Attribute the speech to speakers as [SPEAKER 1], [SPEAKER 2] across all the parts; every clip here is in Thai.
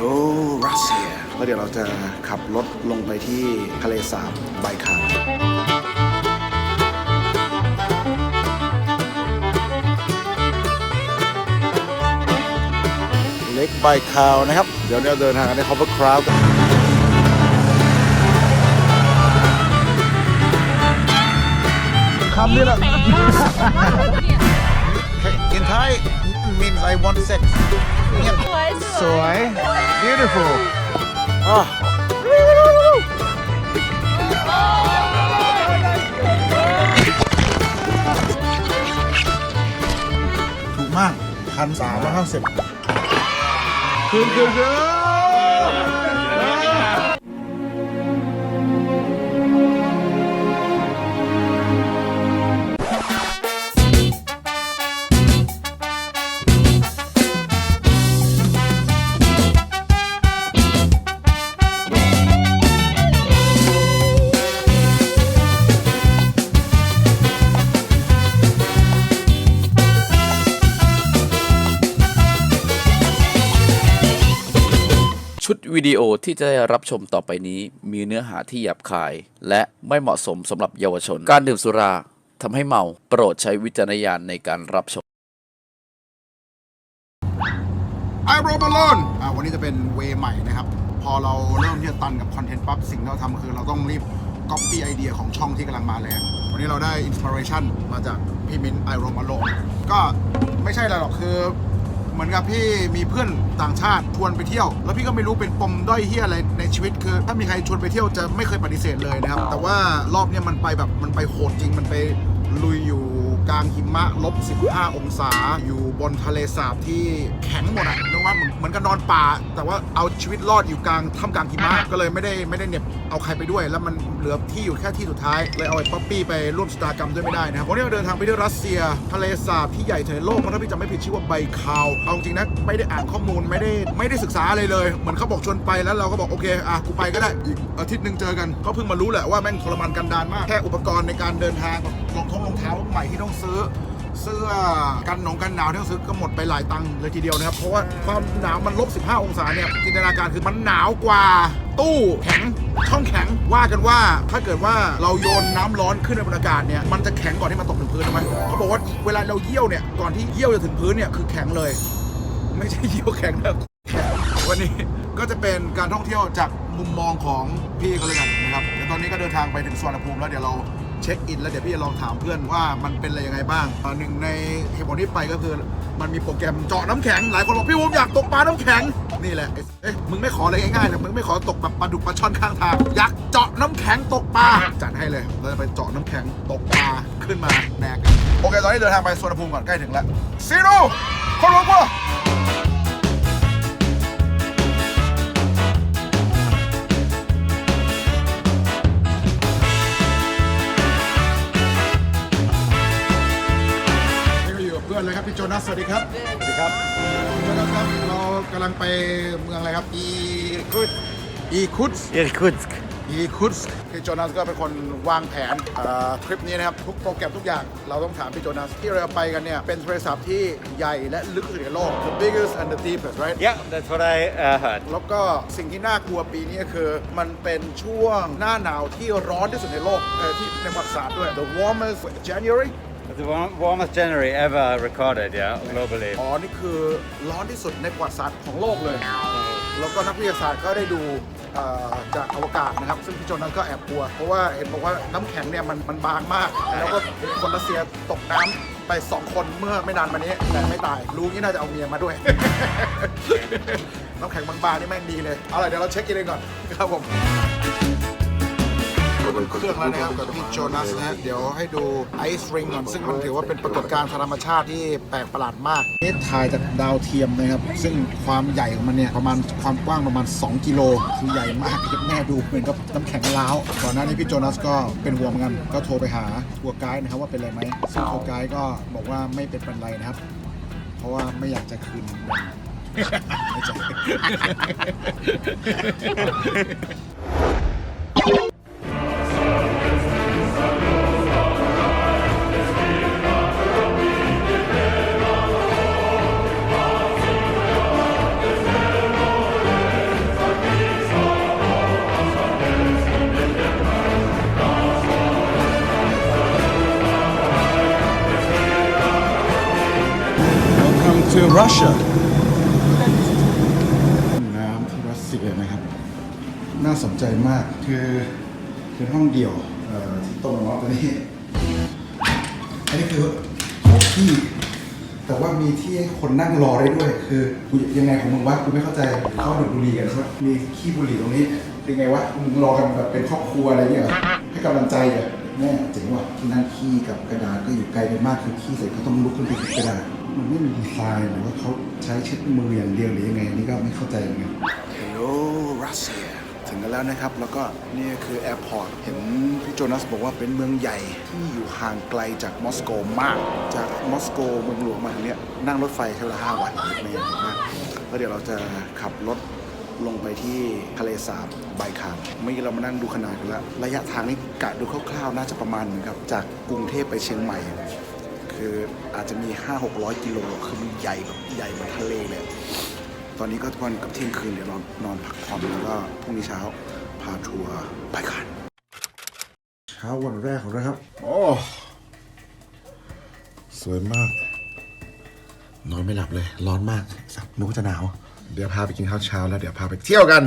[SPEAKER 1] ลรัสเซียแล้วเดี๋ยวเราจะขับรถลงไปที่ทะเลสาบไบคาลเล็กไบคาวนะครับ เดี๋ยวเราเดินทางกันในคอเวอร์คราวคำนี้แหละ In Thai means I want sex สวย beautiful อะถูกมากพันสามร้อยห้าสิบคืนคืนคืน
[SPEAKER 2] ดวิดีโอที่จะได้รับชมต่อไปนี้มีเนื้อหาที่หยาบคาย และไม่เหมาะสมสำหรับเยาวชน การดื่มสุราทำให้เมาโปรดใช้วิจารณญาณในการรับชม
[SPEAKER 1] ไอโรบอลอนอ่าวันนี้จะเป็นเวย์ใหม่นะครับ พอเราเริ่มที่จะตันกับคอนเทนต์ปั๊บสิ่งที่เราทำคือเราต้องรีบก๊อปปี้ไอเดียของช่องที่กำลังมาแรง วันนี้เราได้อินสปิเรชันมาจากพี่มิ้นไอโรบอลอนก็ไม่ใช่อะไรหรอกคือ เหมือนกับพี่มีเพื่อนต่างชาติชวนไปเที่ยว แล้วพี่ก็ไม่รู้เป็นปมด้อยเฮียอะไรในชีวิตคือ ถ้ามีใครชวนไปเที่ยวจะไม่เคยปฏิเสธเลยนะครับ แต่ว่ารอบเนี้ยมันไปแบบมันไปโหดจริงมันไปลุยอยู่กลางหิมะลบ15องศาอยู่ บนทะเลสาบที่แข็งหมดอะนึกว่าเหมือนเหมือนกับนอนป่า แต่ว่าเอาชีวิตรอดอยู่กลางท่ามกลางหิมะก็เลยไม่ได้ไม่ได้เหน็บเอาใครไปด้วย แล้วมันเหลือที่อยู่แค่ที่สุดท้ายเลยเอาไอ้ป๊อปปี้ไปร่วมชะตากรรมด้วยไม่ได้นะครับวันนี้เราเดินทางไปที่รัสเซีย ทะเลสาบที่ใหญ่ที่สุดในโลกมันถ้าพี่จำไม่ผิดชื่อว่าไบคาวเอาจริงนะไม่ได้อ่านข้อมูลไม่ได้ไม่ได้ศึกษาอะไรเลย เหมือนเขาบอกชวนไปแล้วเราก็บอกโอเคอะกูไปก็ได้อีกอาทิตย์หนึ่งเจอกันก็เพิ่งมารู้แหละว่าแม่งทรมานกันดานมากแค่อุปกรณ์ในการเดินทางรองท้องรองเท้าใหม่ที่ต้องซื้อ เสื้อกันหนงกันหนาวที่ต้องซื้อก็หมดไปหลายตังค์เลยทีเดียวนะครับ เพราะว่าความหนาวมันลบ 15 องศาเนี่ยจินตนาการคือมันหนาวกว่า ตู้แข็งช่องแข็งว่ากันว่าถ้าเกิดว่าเราโยนน้ำร้อนขึ้นในบรรยากาศเนี่ยมันจะแข็งก่อนที่มันตกถึงพื้นใช่ไหมเขาบอกว่าเวลาเราเยี่ยวเนี่ยก่อนที่เยี่ยวจะถึงพื้นเนี่ยคือแข็งเลย ไม่ใช่เยี่ยวแข็งนะแข็งวันนี้ก็จะเป็นการท่องเที่ยวจากมุมมองของพี่เขาเลยกันนะครับเดี๋ยวตอนนี้ก็เดินทางไปถึงสวนภูมิแล้วเดี๋ยวเรา เช็คอินแล้วเดี๋ยวพี่จะลองถามเพื่อนว่ามันเป็นอะไรยังไงบ้างอ่าหนึ่งในเหตุผลที่ไปก็คือ มันมีโปรแกรมเจาะน้ำแข็ง หลายคนบอกพี่ผมอยากตกปลาน้ำแข็งนี่แหละไอ้เอ้ยมึงไม่ขออะไรง่ายๆนะมึงไม่ขอตกแบบปลาดุกปลาช่อนข้างทางอยากเจาะน้ำแข็งตกปลาจัดให้เลยเราจะไปเจาะน้ำแข็งตกปลาขึ้นมาแดกกันโอเคตอนนี้เดินทางไปสวนภูมิก่อนใกล้ถึงแล้วซีโร่คนรักว่ สสวัสดีครับ สวัสดีครับโจนัสครับ เรากำลังไปเมืองอะไรครับ อีคุดอีคุด
[SPEAKER 3] Irkutsk.
[SPEAKER 1] อีคุดพี่โจนัสก็เป็นคนวางแผนเอ่อทริปนี้นะครับ ทุกโปรแกรมทุกอย่างเราต้องถามพี่โจนัสที่เราไปกันเนี่ย เป็นทะเลสาบที่ใหญ่และลึกที่สุดในโลก the biggest and the deepest right
[SPEAKER 3] Yeah, that's what I uh, heard.
[SPEAKER 1] แล้วก็สิ่งที่น่ากลัวปีนี้ก็คือ มันเป็นช่วงหน้าหนาวที่ร้อนที่สุดในโลกเอ่อที่ในประวัติศาสตร์ด้วย the warmest January
[SPEAKER 3] The warmest January ever recorded, yeah, globally.
[SPEAKER 1] อ๋อ นี่คือร้อนที่สุดในประวัติศาสตร์ของโลกเลย แล้วก็นักวิทยาศาสตร์ก็ได้ดูเอ่อจากอวกาศนะครับ ซึ่งพี่โจนั้นก็แอบกลัว เพราะว่าเห็นบอกว่าน้ำแข็งเนี่ยมันมันบางมาก แล้วก็คนรัสเซียตกน้ำไป2คนเมื่อไม่นานมานี้แต่ไม่ตาย รู้งี้น่าจะเอาเมียมาด้วย น้ำแข็งบางๆนี่แม่งดีเลย เอาล่ะเดี๋ยวเราเช็คกินเองก่อนครับผม บนเครื่องแล้วนะครับกับพี่โจนัสนะฮะเดี๋ยวให้ดูไอซ์ริงก่อนซึ่งมันถือว่าเป็นปรากฏการณ์ทางธรรมชาติที่แปลกประหลาดมากนี่ถ่ายจากดาวเทียมนะครับ ซึ่งความใหญ่ของมันเนี่ยประมาณความกว้างประมาณ 2 กิโลคือใหญ่มากแม่ดูเหมือนกับน้ำแข็งล้าวก่อนหน้านี้พี่โจนัสก็เป็นห่วงเหมือนกันก็โทรไปหาทัวร์ไกด์นะครับว่าเป็นอะไรไหมซึ่งทัวร์ไกด์ก็บอกว่าไม่เป็นไรนะครับ เพราะว่าไม่อยากจะคืนเงินไม่ใช่
[SPEAKER 4] Russia.
[SPEAKER 1] น้ำที่รัสเซียนะครับ น่าสนใจมากคือคือห้องเดี่ยวที่ตรงล้อตัวนี้ อันนี้คือหกที่ แต่ว่ามีที่ให้คนนั่งรอได้ด้วย คือกูยังไงของมึงวะกูไม่เข้าใจเข้าดูดบุหรี่กันใช่ไหมมีขี้บุหรี่ตรงนี้ เป็นไงวะมึงรอกันแบบเป็นครอบครัวอะไรเงี้ยให้กำลังใจอะ แม่เจ๋งว่ะที่นั่งขี้กับกระดาษก็อยู่ไกลกันมากคือขี้เสร็จก็ต้องลุกขึ้นไปหยิบกระดาษมันไม่มีดีไซน์หรือว่าเขาใช้เช็ดมืออย่างเดียวหรือยังไงอันนี่ก็ไม่เข้าใจเหมือนกัน Hello รัสเซียถึงกันแล้วนะครับ แล้วก็นี่คือแอร์พอร์ต เห็นพี่โจนัสบอกว่าเป็นเมืองใหญ่ที่อยู่ห่างไกลจากมอสโกมาก จากมอสโกเมืองหลวงมาถึงเนี้ยนั่งรถไฟใช้เวลาห้าวันไม่ยากมากแล้วเดี๋ยวเราจะขับรถ ลงไปที่ทะเลสาบไบคาร์เมื่อกี้เรามานั่งดูขนาดกันแล้ว ระยะทางนี้กะดูคร่าวๆ น่าจะประมาณเหมือนกับจากกรุงเทพไปเชียงใหม่ คืออาจจะมี 5-600 กิโลคือมันใหญ่แบบใหญ่เหมือนทะเลเลยตอนนี้ก็วันกับเที่ยงคืนเดี๋ยวเรานอนพักผ่อนแล้วก็พรุ่งนี้เช้าพาทัวร์ไปกันเช้าวันแรกของเราครับ โอ้สวยมาก นอนไม่หลับเลย ร้อนมากสับนึกว่าจะหนาว เดี๋ยวพาไปกินข้าวเช้าแล้วเดี๋ยวพาไปเที่ยวกัน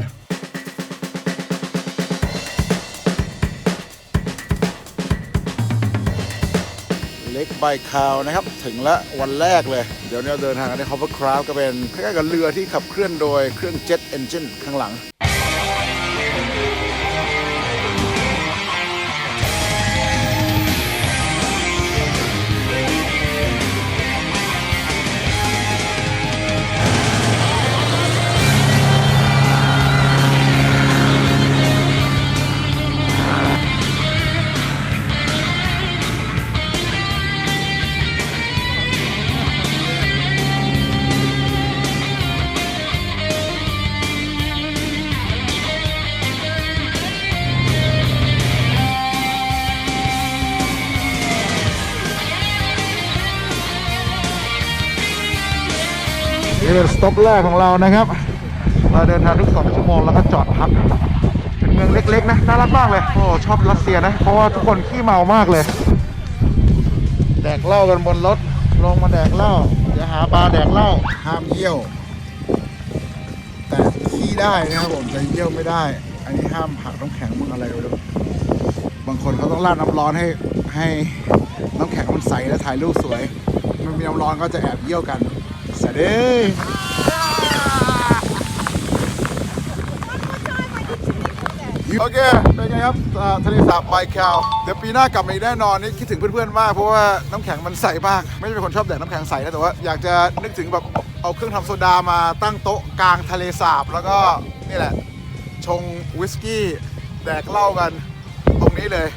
[SPEAKER 1] เล็กใบคาวนะครับ ถึงละวันแรกเลย เดี๋ยวนี้เราเดินทางกันใน Hovercraft ก็เป็นคล้ายๆกับเรือที่ขับเคลื่อนโดยเครื่อง Jet Engine ข้างหลัง นี่เป็นสต็อปแรกของเรานะครับ เราเดินทางทุกสองชั่วโมงแล้วก็จอดพัก เป็นเมืองเล็กๆนะ น่ารักมากเลย โอ้ชอบรัสเซียนะ เพราะว่าทุกคนขี้เมามากเลย แดกเหล้ากันบนรถ ลงมาแดกเหล้าอย่าหาปลาแดกเหล้า ห้ามเยี่ยว แต่ขี้ได้นะครับผมแต่เยี่ยวไม่ได้ อันนี้ห้ามผักน้ำแข็งมึงอะไรไปด้วยบางคนเขาต้องราดน้ำร้อนให้ให้น้ำแข็งมันใสแล้วถ่ายรูปสวย มันมีน้ำร้อนก็จะแอบเยี่ยวกัน สวัสดีโอเค เป็นไงครับอ่าทะเลสาบไบแคลเดี๋ยวปีหน้ากลับมาอีกแน่นอนนี่คิดถึงเพื่อนๆมากเพราะว่าน้ำแข็งมันใสมาก ไม่ใช่เป็นคนชอบแดกน้ำแข็งใสนะแต่ว่าอยากจะนึกถึงแบบเอาเครื่องทำโซดามาตั้งโต๊ะกลางทะเลสาบ แล้วก็นี่แหละ ชงวิสกี้ แดกเหล้ากันตรงนี้เลย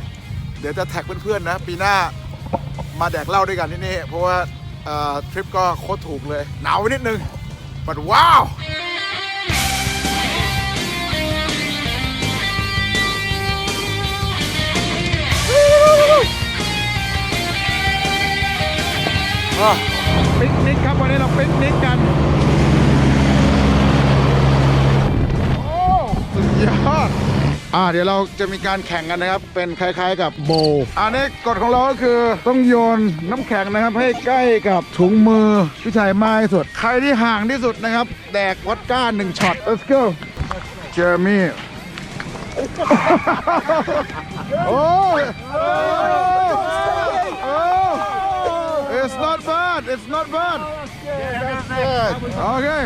[SPEAKER 1] เดี๋ยวจะแท็กเพื่อนๆนะ ปีหน้ามาแดกเหล้าด้วยกันที่นี่เพราะว่าเอ่อ ทริปก็โคตรถูกเลย หนาวไปนิดนึงบัดว้าว ปิกนิกครับวันนี้เราปิกนิกกัน โอ้ สุดยอด อ่าเดี๋ยวเราจะมีการแข่งกันนะครับ เป็นคล้ายๆ กับโบอันนี้กฎของเราก็คือต้องโยนน้ำแข็งนะครับ ให้ใกล้กับถุงมือผู้ชายมากที่สุด ใครที่ห่างที่สุดนะครับ แดกวอดก้าหนึ่งช็อต let's go เจอร์มี่โอ้ย It's not bad. It's not bad. That's good. Okay.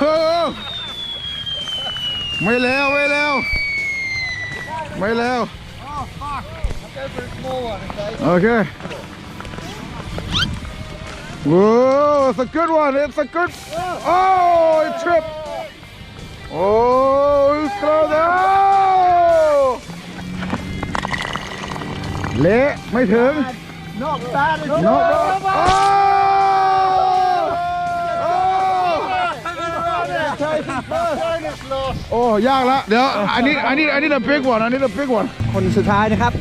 [SPEAKER 1] Oh. ไม่เร็วไม่เร็วไม่เร็วโอเค Whoa, it's a good one. It's a good. Oh, it tripped. Oh, he's close. Oh! เละไม่ถึงนอกตาเลยนอก โอ้โอ้ยากละเดี๋ยวอันนี้อันนี้อันนี้ the big one อันนี้ the big one
[SPEAKER 5] คนสุดท้ายนะครับ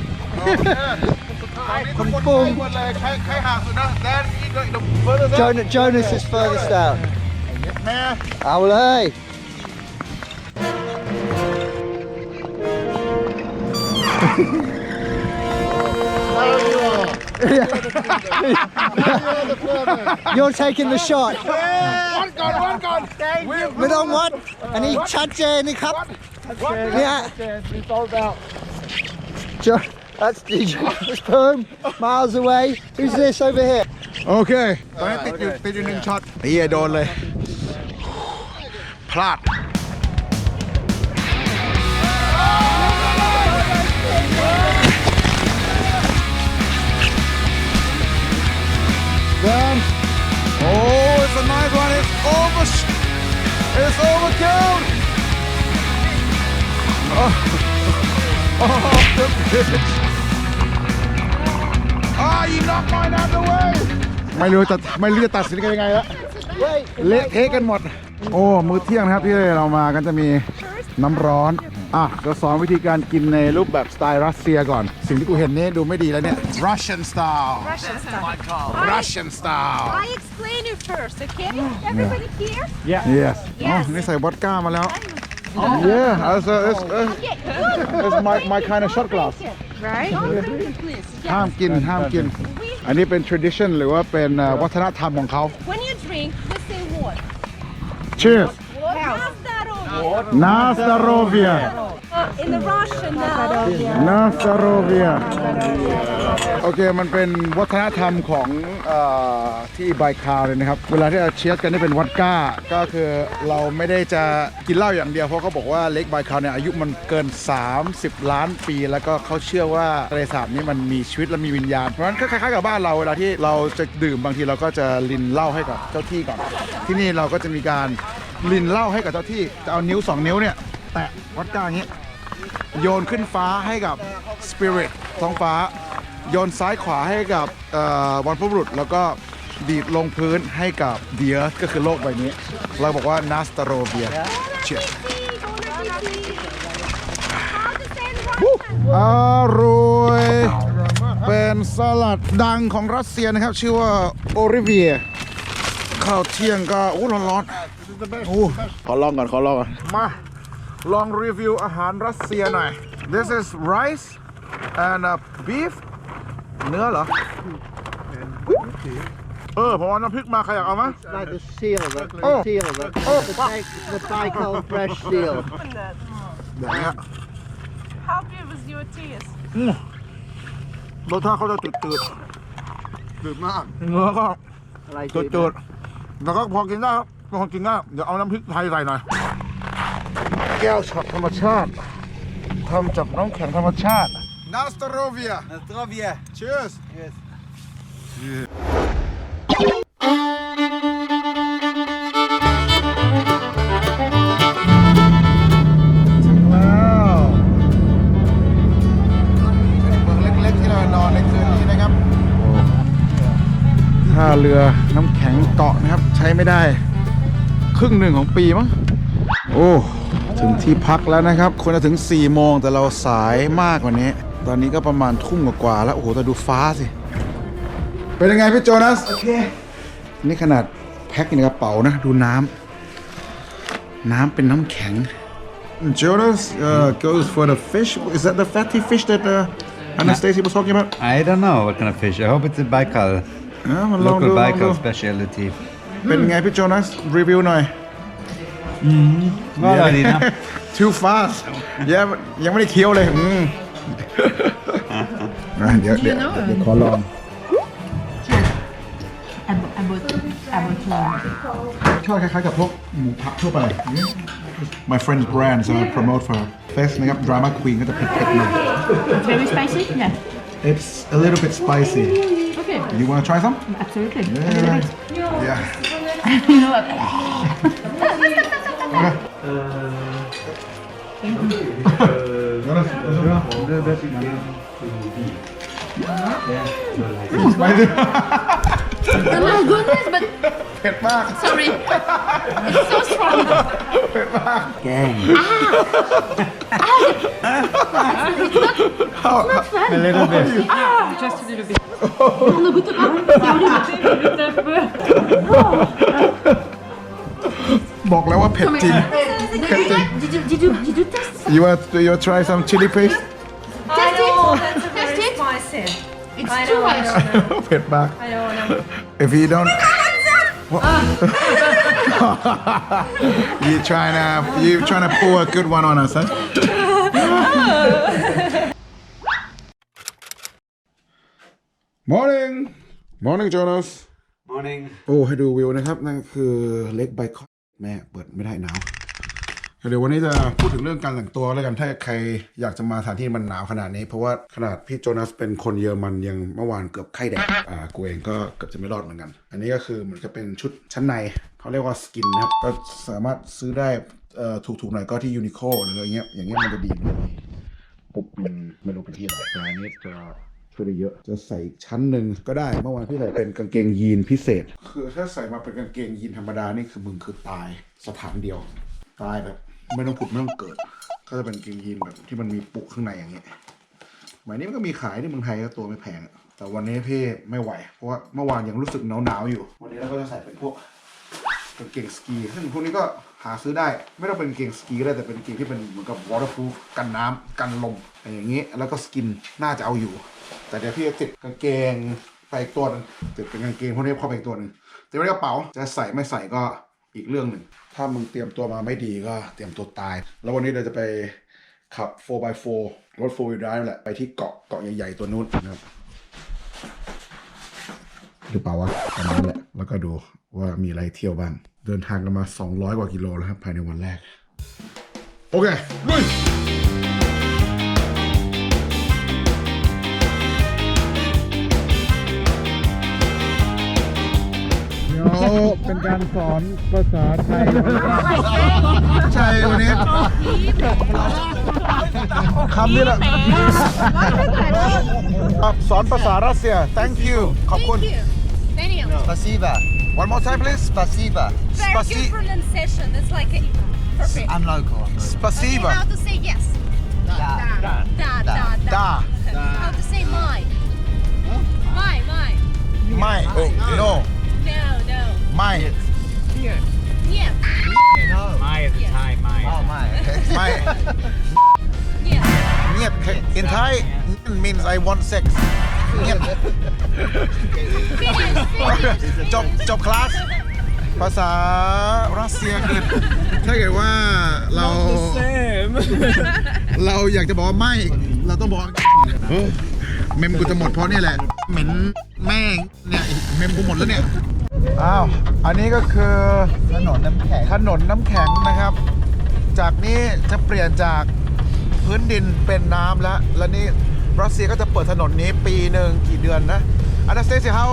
[SPEAKER 1] คนปุ้งหมดเลยใครใครห่างสุดนะ Then he go the further
[SPEAKER 5] Jonas, Jonas is furthest out
[SPEAKER 1] แม่
[SPEAKER 5] เอาเลย
[SPEAKER 1] There you are
[SPEAKER 5] You're taking the shot
[SPEAKER 1] วัดก่อนวัดก่อน
[SPEAKER 5] ไม่ต้องวัดอันนี้ชัดเจนนี่ครับเนี่ย Jo- That's DJ Perm, miles away. Who's this over here?
[SPEAKER 1] โอเคตอนนี้ติดอยู่ติดอยู่หนึ่งช็อตเฮียโดนเลยพลาด Then, oh, it's a nice one. It's over. It's overkill. Oh, oh, the pitch. Ah, you knocked mine out the way. ไม่รู้จะไม่รู้จะตัดสินกันยังไงแล้ว
[SPEAKER 5] Wait,
[SPEAKER 1] เละเทะกันหมด โอ้ มื้อเที่ยงนะครับที่เรามากันจะมีน้ำร้อน อะจะสอนวิธีการกินในรูปแบบสไตล์รัสเซียก่อน สิ่งที่กูเห็นนี่ดูไม่ดีแล้วเนี่ย Russian style
[SPEAKER 4] Russian style.
[SPEAKER 1] Russian style
[SPEAKER 4] I explain you first, okay? Everybody here?
[SPEAKER 1] yes อ๋อนี่ใส่วอดก้ามาแล้ว yeah also it's it's,
[SPEAKER 4] Okay, good.
[SPEAKER 1] it's my my kind of shot glass
[SPEAKER 4] Right? Please.
[SPEAKER 1] ห้ามกินห้ามกิน อันนี้เป็น tradition หรือว่าเป็นเอ่อวัฒนธรรมของเขา
[SPEAKER 4] When you drink, you say what?
[SPEAKER 1] cheers
[SPEAKER 4] What?
[SPEAKER 1] na здоровье
[SPEAKER 4] Uh, in the Russian now.
[SPEAKER 1] na здоровье โอเค มันเป็นวัฒนธรรมของเออที่ไบคาเลยนะครับ เวลาที่เราเชียร์กันนี่เป็นวอดก้า ก็คือเราไม่ได้จะกินเหล้าอย่างเดียว เพราะเขาบอกว่าเล็กไบคาเนี่ยอายุมันเกิน 30 ล้านปี แล้วก็เขาเชื่อว่าทะเลสาบนี้มันมีชีวิตและมีวิญญาณ เพราะฉะนั้นก็คล้ายๆกับบ้านเราเวลาที่เราจะดื่มบางทีเราก็จะลินเหล้าให้กับเจ้าที่ก่อน ที่นี่เราก็จะมีการ ลินเหล้าให้กับเจ้าที่จะเอานิ้วสองนิ้วเนี่ย แตะวอดก้าอย่างนี้ โยนขึ้นฟ้าให้กับสปิริตท้องฟ้า โยนซ้ายขวาให้กับเอ่อวันพบุรุษ แล้วก็ดีดลงพื้นให้กับเดียก็คือโลกใบนี้ เราบอกว่านาสตาโรเบียเชีย
[SPEAKER 4] How to say in Russian?
[SPEAKER 1] อร่อยเป็นสลัดดังของรัสเซียนะครับ ชื่อว่าโอริเวียข้าวเที่ยงก็อู้ร้อนๆ โอ้ขอลองก่อนขอลองก่อน มาลองรีวิวอาหารรัสเซียหน่อย This is rice and uh, beef เนื้อเหรอ เออผมเอาน้ำพริกมาใครอยากเอาไหม
[SPEAKER 5] like the seal, the, the
[SPEAKER 1] Oh.
[SPEAKER 5] seal, the,
[SPEAKER 1] Oh.
[SPEAKER 5] the, Thai- the Baikal fresh seal.
[SPEAKER 1] อย่างเงี้ย
[SPEAKER 4] Help you with your teeth.
[SPEAKER 1] รสชาติเขาจะจืดจืดๆจืดมากเนื้อก็
[SPEAKER 5] Like
[SPEAKER 1] จืด
[SPEAKER 5] it.
[SPEAKER 1] จืดๆแล้วก็พอกินได้ครับ พอกินได้เดี๋ยวเอาน้ำพริกไทยใส่หน่อย แก้วช็อตธรรมชาติทำจากน้ำแข็งธรรมชาตินาสตโรเวีย
[SPEAKER 3] Zdrowie.
[SPEAKER 1] Cheers
[SPEAKER 3] Yes.
[SPEAKER 1] ถึงแล้วเมืองเล็กๆที่เรานอนในคืนนี้นะครับท่าเรือน้ำแข็งเกาะนะครับ ใช้ไม่ได้ค รึ่งหนึ่งของปีมั้งโอ้ถึงที่พักแล้วนะครับ ควรจะถึง4โมงแต่เราสายมากกว่านี้ ตอนนี้ก็ประมาณทุ่มกว่าๆแล้ว โอ้โห แต่ดูฟ้าสิ เป็นยังไงพี่โจนัส โอเค นี่ขนาดแพ็คอยู่ในกระเป๋านะ ดูน้ำ น้ำเป็นน้ำแข็ง Jonas uh, goes for the fish. Is that the fatty fish that uh, Anastasia was talking about?
[SPEAKER 3] I don't know what kind of fish. I hope it's a Baikal.
[SPEAKER 1] อะมาลองดู
[SPEAKER 3] Local
[SPEAKER 1] ลองดู
[SPEAKER 3] Baikal specialty.
[SPEAKER 1] เป็นไงพี่โจนัสรีวิวหน่อย
[SPEAKER 3] Well, I didn't.
[SPEAKER 1] Too fast ยังยังไม่ได้เคี้ยวเลยอืมอะเดี๋ยวเดี๋ยวเดี๋ยวขอลองชอบคล้ายๆกับพวกหมูผัดทั่วไป My friend's brand so I promote for her Fest นะครับ Drama Queen ก็จะเผ็ดๆหน่อย
[SPEAKER 6] Very spicy? Yeah.
[SPEAKER 1] It's a little bit spicy
[SPEAKER 6] Okay.
[SPEAKER 1] You wanna try some?
[SPEAKER 6] Absolutely.
[SPEAKER 1] Yeah Yeah
[SPEAKER 6] you know what?
[SPEAKER 1] Spicy
[SPEAKER 6] Oh my goodness, but
[SPEAKER 1] เผ็ดมาก
[SPEAKER 6] sorry. It's so strong.
[SPEAKER 1] เผ็ดมาก
[SPEAKER 3] A little bit.
[SPEAKER 6] Just a little bit. On ne goûte pas C'est un peu.
[SPEAKER 1] บอกแล้วว่าเผ็ดจริง
[SPEAKER 6] Did you, did you, did you, did you test?
[SPEAKER 1] You want you wanna try some chili paste
[SPEAKER 6] Test it. Test it.
[SPEAKER 4] Spicy.
[SPEAKER 6] It's I know, I know, I know.
[SPEAKER 1] เผ็ดมาก
[SPEAKER 6] I know, I know.
[SPEAKER 1] if you don't you trying to you trying to pull a good one on us huh morning morning Jonas
[SPEAKER 3] Morning.
[SPEAKER 1] โอ้ให้ดูวิวนะครับ นั่นคือเล็กไบคอนแม่เปิดไม่ได้หนาวเดี๋ยววันนี้จะพูดถึงเรื่องการแต่งตัวแล้วกันถ้าใครอยากจะมาสถานที่มันหนาวขนาดนี้ เพราะว่าขนาดพี่โจนัสเป็นคนเยอรมันยังเมื่อวานเกือบไข้แดดอ่ากูเองก็เกือบจะไม่รอดเหมือนกัน อันนี้ก็คือเหมือนจะเป็นชุดชั้นในเขาเรียกว่าสกินนะครับก็สามารถซื้อได้เอ่อถูกๆหน่อยก็ที่ยูนิโคหรืออะไรเงี้ยอย่างเงี้ยมันจะดีปุ๊บมันไม่รู้เป็นที่ไหนแต่อันนี้จะ ช่วยได้เยอะจะใส่อีกชั้นหนึ่งก็ได้เมื่อวานพี่ใส่เป็นกางเกงยีนพิเศษ คือถ้าใส่มาเป็นกางเกงยีนธรรมดานี่คือมึงคือตายสถานเดียว ตายแบบไม่ต้องผุดไม่ต้องเกิด ก็จะเป็นกางเกงยีนแบบที่มันมีปุกข้างในอย่างเงี้ยหมายนี้มันก็มีขายที่เมืองไทยก็ตัวไม่แพงแต่วันนี้พี่ไม่ไหว เพราะว่าเมื่อวานยังรู้สึกหนาวหนาวๆอยู่ วันนี้เราก็จะใส่เป็นพวกกางเกงสกีซึ่งพวกนี้ก็หาซื้อได้ ไม่ต้องเป็นกางเกงสกีก็ได้แต่เป็นกางเกงที่เป็นเหมือนกับ waterproof กันน้ำกันลมอะไรอย่างนี้ แล้วก็สกินน่าจะเอาอยู่ แต่เดี๋ยวพี่จะติดกางเกงไปอีกตัวหนึงติดเป็นกางเกงพวกนี้เข้าไปอีกตัวหนึงติดไว้กระเป๋าจะใส่ไม่ใส่ก็อีกเรื่องหนึ่งถ้ามึงเตรียมตัวมาไม่ดีก็เตรียมตัวตาย แล้ววันนี้เราจะไปขับ 4x4 รถ 4 wheel drive นั่นแหละไปที่เกาะเกาะใหญ่ๆตัวนู้นนะครับหรือเปล่าวะประมาณนั้นแหละ แล้วก็ดูว่ามีอะไรเที่ยวบ้าง เดินทางกันมา 200 กว่ากิโลแล้วครับ ภายในวันแรก โอเคลุย ดี๋เป็นการสอนภาษาไทยใช่วันนี้คำนี้แหละสอนภาษารัสเซีย thank you ขอบคุณ
[SPEAKER 4] Thank
[SPEAKER 5] you 谢谢
[SPEAKER 1] one more time please
[SPEAKER 5] Spasiba
[SPEAKER 4] Very good pronunciation it's like perfect
[SPEAKER 5] I'm local
[SPEAKER 1] Spasiba okay,
[SPEAKER 4] how to say yes
[SPEAKER 5] da
[SPEAKER 4] da da da
[SPEAKER 1] da
[SPEAKER 4] how to say my my my
[SPEAKER 1] my oh no
[SPEAKER 4] No. No.
[SPEAKER 1] ไม่
[SPEAKER 4] Yeah.
[SPEAKER 5] No.
[SPEAKER 3] My is
[SPEAKER 4] Yeah.
[SPEAKER 3] Thai, my.
[SPEAKER 5] Oh, my. Okay.
[SPEAKER 1] ไม่
[SPEAKER 4] Yeah.
[SPEAKER 1] เงียบ in Thai means I want sex เงียบ
[SPEAKER 4] Finish. Finish.
[SPEAKER 1] จบจบคลาส ภาษารัสเซียคือถ้าเกิดว่าเราเราอยากจะบอกว่าไม่ เราต้องบอกว่า เออเมมกูจะหมดเพราะนี่แหละ เหม็นแม่งเนี่ยเมมกูหมดแล้วเนี่ย อ้าว อันนี้ก็คือ
[SPEAKER 5] ถนนน้ำแข็ง
[SPEAKER 1] ถนนน้ำแข็งนะครับ จากนี้จะเปลี่ยนจากพื้นดินเป็นน้ำแล้ว และนี่รัสเซียก็จะเปิดถนนนี้ปีหนึ่งกี่เดือนนะ Anastasia how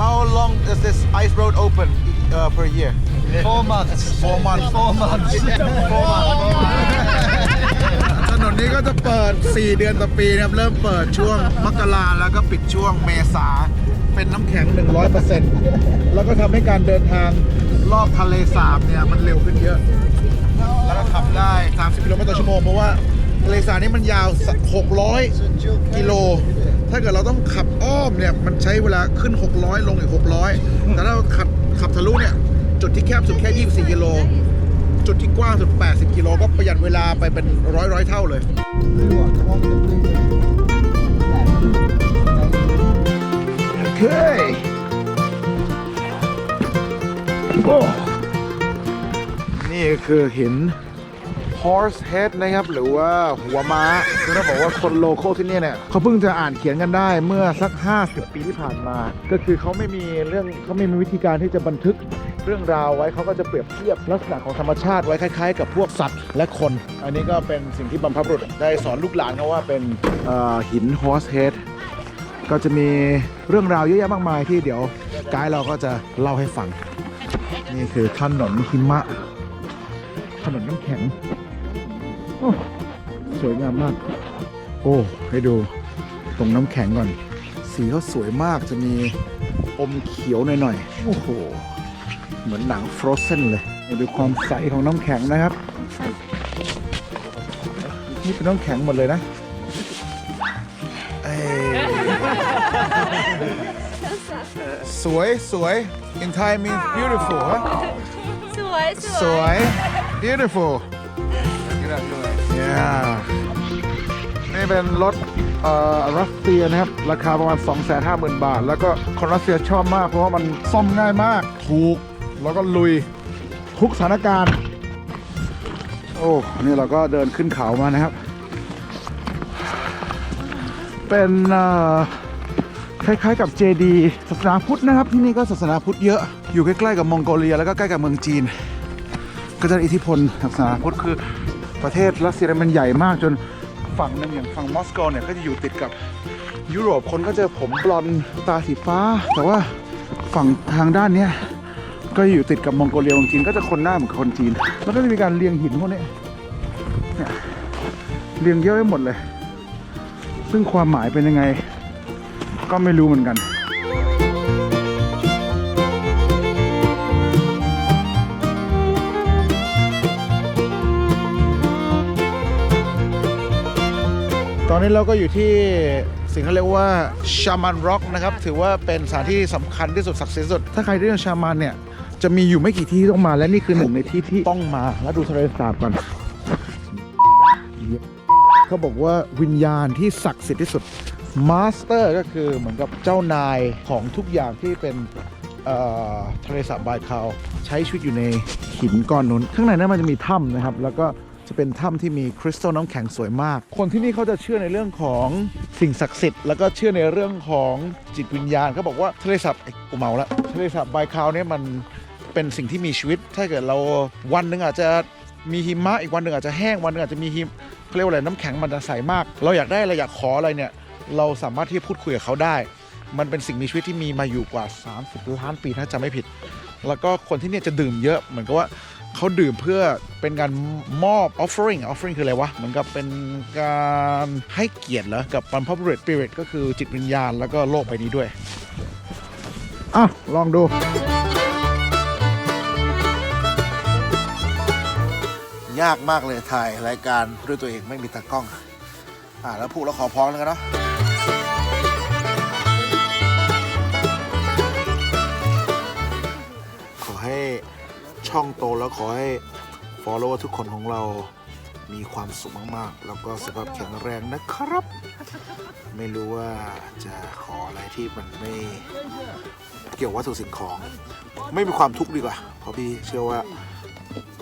[SPEAKER 1] how long is this ice road open uh, per year
[SPEAKER 5] Four months.
[SPEAKER 1] Four months.
[SPEAKER 5] Four months. Four months.
[SPEAKER 1] ถน นนี้ก็จะเปิด 4 เดือนต่อปีนะครับ เริ่มเปิดช่วงมกราแล้วก็ปิดช่วงเมษา เป็นน้ำแข็ง 100%แล้วก็ทำให้การเดินทางรอบทะเลสาบเนี่ย มันเร็วขึ้นเยอะ แล้วก็ขับได้ 30 กิโลเมตรต่อชั่วโมง เพราะว่าทะเลสาบนี้มันยาว 600 กิโล ถ้าเกิดเราต้องขับอ้อมเนี่ย มันใช้เวลาขึ้น 600 ลงอีก 600 แต่ถ้าเราขับขับทะลุเนี่ย จุดที่แคบสุดแค่ 24 กิโล จุดที่กว้างสุด 80 กิโลก็ประหยัดเวลาไปเป็นร้อยร้อยๆเท่าเลยโอเคโอ้นี่คือหิน horse head นะครับ หรือว่าหัวม้าคือต้องบอกว่าคนโลโก้ที่นี่เนี่ยเขาเพิ่งจะอ่านเขียนกันได้เมื่อสัก 50 ปีที่ผ่านมา ก็คือเขาไม่มีเรื่องเขาไม่มีวิธีการที่จะบันทึกเรื่องราวไว้เขาก็จะเปรียบเทียบลักษณะของธรรมชาติไว้คล้ายๆ กับพวกสัตว์และคน อันนี้ก็เป็นสิ่งที่บรรพบุรุษได้สอนลูกหลานเขาว่าเป็นเอ่อหิน horse head ก็จะมีเรื่องราวเยอะแยะมากมายที่เดี๋ยวไกด์เราก็จะเล่าให้ฟัง นี่คือถนนหิมะ ถนนน้ำแข็งโอ้สวยงามมาก โอ้ ให้ดูตรงน้ำแข็งก่อน สีเขาสวยมากจะมีอมเขียวหน่อยๆ โอ้โห เหมือนหนังฟรอสเซนเลยให้ดูความใสของน้ำแข็งนะครับ นี่เป็นน้ำแข็งหมดเลยนะเอ้ยสวยสวย in Thai means beautiful ฮะ
[SPEAKER 4] Sure.
[SPEAKER 1] สวย beautiful yeah นี่เป็นรถเอ่อรัสเซียนะครับ ราคาประมาณ 250,000 บาท แล้วก็คนรัสเซียชอบมากเพราะว่ามันซ่อมง่ายมาก ถูก แล้วก็ลุยทุกสถานการณ์ โอ้นี่เราก็เดินขึ้นเขามานะครับ เป็นคล้ายๆกับเจดีศาสนาพุทธนะครับ ที่นี่ก็ศาสนาพุทธเยอะอยู่ใกล้ๆกับมองโกเลีย แล้วก็ใกล้กับเมืองจีน ก็จะได้อิทธิพลศาสนาพุทธคือประเทศรัสเซียมันใหญ่มากจนฝั่งนึงอย่างฝั่งมอสโกเนี่ยก็จะอยู่ติดกับยุโรปคนก็จะผมบลอนตาสีฟ้า แต่ว่าฝั่งทางด้านเนี้ย ก็อยู่ติดกับมองโกเลียเมืองจีนก็จะคนหน้าเหมือนคนจีน แล้วก็จะมีการเรียงหินพวกนี้เนี่ยเรียงเยอะไปหมดเลย ซึ่งความหมายเป็นยังไง ก็ไม่รู้เหมือนกันตอนนี้เราก็อยู่ที่สิ่งที่เรียกว่าชามันร็อกนะครับ ถือว่าเป็นสถานที่สำคัญที่สุดศักดิ์สิทธิ์สุด ถ้าใครที่เรียนชามันเนี่ย จะมีอยู่ไม่กี่ที่ที่ต้องมาและนี่คือหนึ่งในที่ที่ต้องมาแล้วดูทะเลสาบก่อนเขาบอกว่าวิญญาณที่ศักดิ์สิทธิ์ที่สุดมาสเตอร์ก็คือเหมือนกับเจ้านายของทุกอย่างที่เป็นเอ่อทะเลสาบบายคาวใช้ชีวิตอยู่ในหินก้อนนู้นข้างในนั้นมันจะมีถ้ำนะครับ แล้วก็จะเป็นถ้ำที่มีคริสตัลน้ำแข็งสวยมาก คนที่นี่เขาจะเชื่อในเรื่องของสิ่งศักดิ์สิทธิ์แล้วก็เชื่อในเรื่องของจิตวิญญาณเขาบอกว่าทะเลสาบเอ้ยกูเมาละทะเลสาบบายคาวเนี่ยมัน เป็นสิ่งที่มีชีวิต ถ้าเกิดเราวันหนึ่งอาจจะมีหิมะอีกวันหนึ่งอาจจะแห้งวันหนึ่งอาจจะมีหิมเขาเรียกว่าอะไรน้ำแข็งมันจะใสมาก เราอยากได้อะไรอยากขออะไรเนี่ย เราสามารถที่จะพูดคุยกับเขาได้ มันเป็นสิ่งมีชีวิตที่มีมาอยู่กว่า 30 ล้านปีถ้าจำไม่ผิด แล้วก็คนที่เนี่ยจะดื่มเยอะเหมือนกับว่าเขาดื่มเพื่อเป็นการมอบ offering offering คืออะไรวะ เหมือนกับเป็นการให้เกียรติเหรอ กับบรรพบุรุษ spirit ก็คือจิตวิญญาณแล้วก็โลกใบนี้ด้วย อะ ลองดู ยากมากเลยถ่ายรายการด้วยตัวเองไม่มีตากล้อง อ่าแล้วพูดแล้วขอพ้องแล้วกันเนาะขอให้ช่องโตแล้วขอให้ follow ทุกคนของเรามีความสุขมากๆ แล้วก็สุขภาพแข็งแรงนะครับ ไม่รู้ว่าจะขออะไรที่มันไม่เกี่ยววัตถุสิ่งของ ไม่มีความทุกข์ดีกว่าเพราะพี่เชื่อว่า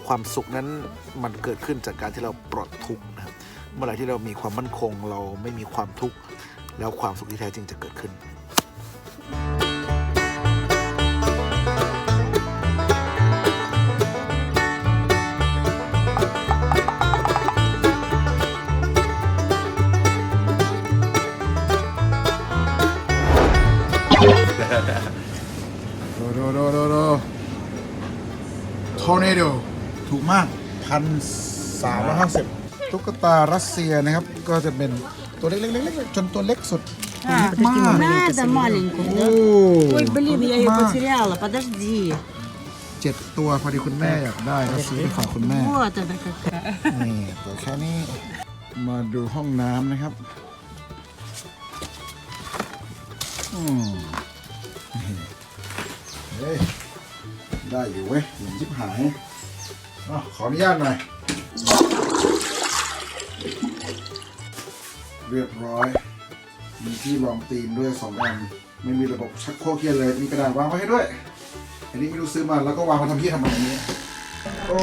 [SPEAKER 1] ความสุขนั้นมันเกิดขึ้นจากการที่เราปลดทุกข์นะครับเมื่อไหร่ที่เรามีความมั่นคง เราไม่มีความทุกข์แล้วความสุขที่แท้จริงจะเกิดขึ้นโดโดโดโดโดทอร์เนโด ถูกมากพันสามร้อยห้าสิบตุ๊กตารัสเซียนะครับ ก็จะเป็นตัวเล็กๆๆๆจนตัวเล็กสุดตัวเล็กมาก
[SPEAKER 7] Надо маленькую,
[SPEAKER 1] โอ้
[SPEAKER 7] да? Ой, блин, я ее
[SPEAKER 1] Ма.
[SPEAKER 7] потеряла, подожди.
[SPEAKER 1] เจ็ดตัวพอดีคุณแม่อยากได้ก็ซื้อไปฝากคุณแม่
[SPEAKER 7] Вот она какая.
[SPEAKER 1] นี่ตัวแค่นี้ มาดูห้องน้ำนะครับ อืมเฮ้ย ได้อยู่เว้ยหญิงชิบหาย อขออนุญาตหน่อย เรียบร้อย มีที่รองตีนด้วยสองอันไม่มีระบบชักโครกเกียร์เลย มีกระดาษวางไว้ให้ด้วย อันนี้ไม่รู้ซื้อมาแล้วก็วางมาทำที่ทำไมอันนี้โอ้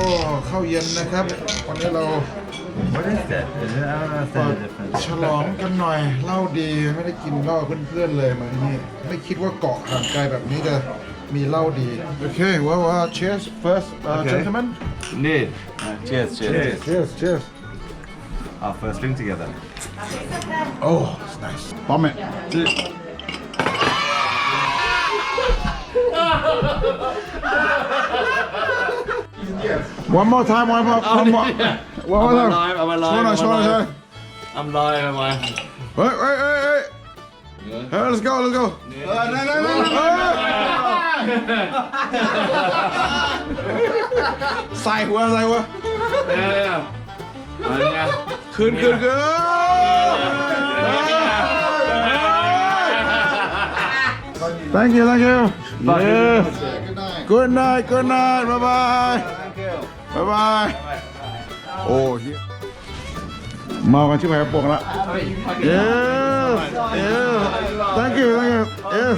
[SPEAKER 1] เข้าเย็นนะครับวันนี้เรา
[SPEAKER 3] What is that? Is it, I don't know if
[SPEAKER 1] เปิด
[SPEAKER 3] that's different.
[SPEAKER 1] ฉลองกันหน่อยเหล้าดีไม่ได้กินเหล้ากับเพื่อนๆเลยมาที่นี่ไม่คิดว่าเกาะห่างไกลแบบนี้จะ มีเหล้าดีโอเค well uh, cheers first uh,
[SPEAKER 3] Okay.
[SPEAKER 1] gentlemen
[SPEAKER 3] Need. cheers, cheers,
[SPEAKER 1] cheers cheers
[SPEAKER 3] Our first drink together.
[SPEAKER 1] oh it's nice bomb it one more time one more one more one more time
[SPEAKER 3] I'm
[SPEAKER 1] ช่วยหน่อยช่วยหน่อยช่วยหน่อย
[SPEAKER 3] I'm live, am I?
[SPEAKER 1] เฮ้ยเฮ้ยเฮ้ยเฮ้ยเฮ้ย let's go let's go เออนั่นนั่นนั่นเฮ้ยใส่หัวใส่หัว
[SPEAKER 3] Yeah, yeah. Oh, yeah.
[SPEAKER 1] คืนคืนคืน Thank you thank you yeah good night good night bye bye bye bye โอ้เหี้ย เมากันชิบหายกระโปรงละ yes yes thank you thank you yes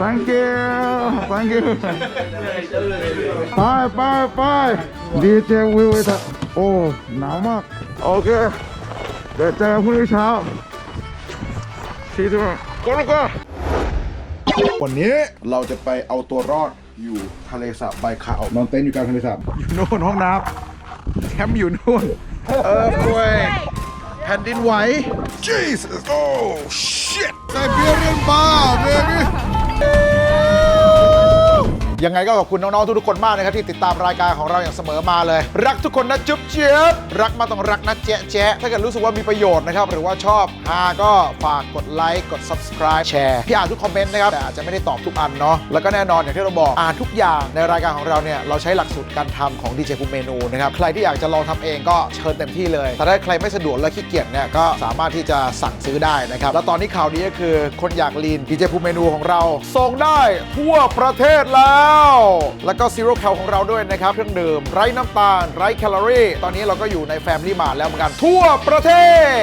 [SPEAKER 1] thank you thank you ไปไปไปดีเจวิวไอ้ท่าโอ้หนาวมาก โอเค เดี๋ยวเจอกันพรุ่งนี้เช้าชีทุกคนก็แล้วก็วันนี้เราจะไปเอาตัวรอดอยู่ทะเลสาบใบขาว นอนเต็นท์อยู่กลางทะเลสาบอยู่โน่นห้องน้ำแคมป์อยู่นู่น เออคุยแผ่นดินไหว Jesus oh shit Siberian bar baby ยังไงก็ขอบคุณน้องๆทุกๆคนมากนะครับที่ติดตามรายการของเราอย่างเสมอมาเลย รักทุกคนนะจุ๊บเจี๊ยบรักมาต้องรักนะแจ๊ะแจ๊ะถ้าเกิดรู้สึกว่ามีประโยชน์นะครับหรือว่าชอบฮาก็ฝากกดไลค์กด subscribe แชร์พี่อ่านทุกคอมเมนต์นะครับแต่อาจจะไม่ได้ตอบทุกอันเนาะแล้วก็แน่นอนอย่างที่เราบอกอ่านทุกอย่างในรายการของเราเนี่ยเราใช้หลักสูตรการทำของดีเจภูมิเมนูนะครับใครที่อยากจะลองทำเองก็เชิญเต็มที่เลย แต่ถ้าใครไม่สะดวกและขี้เกียจเนี่ยก็สามารถที่จะสั่งซื้อได้นะครับ แล้วตอนนี้ข่าวดีก็คือคนอยากลีนดีเจภูมิเมนูของเราส่งได้ทั่วประเทศแล้วแล้วก็ซีโร่แคลของเราด้วยนะครับ เครื่องดื่มไร้น้ำตาล ไร้แคลอรี่ ตอนนี้เราก็อยู่ในแฟมลี่มาแล้วเหมือนกันทั่วประเทศ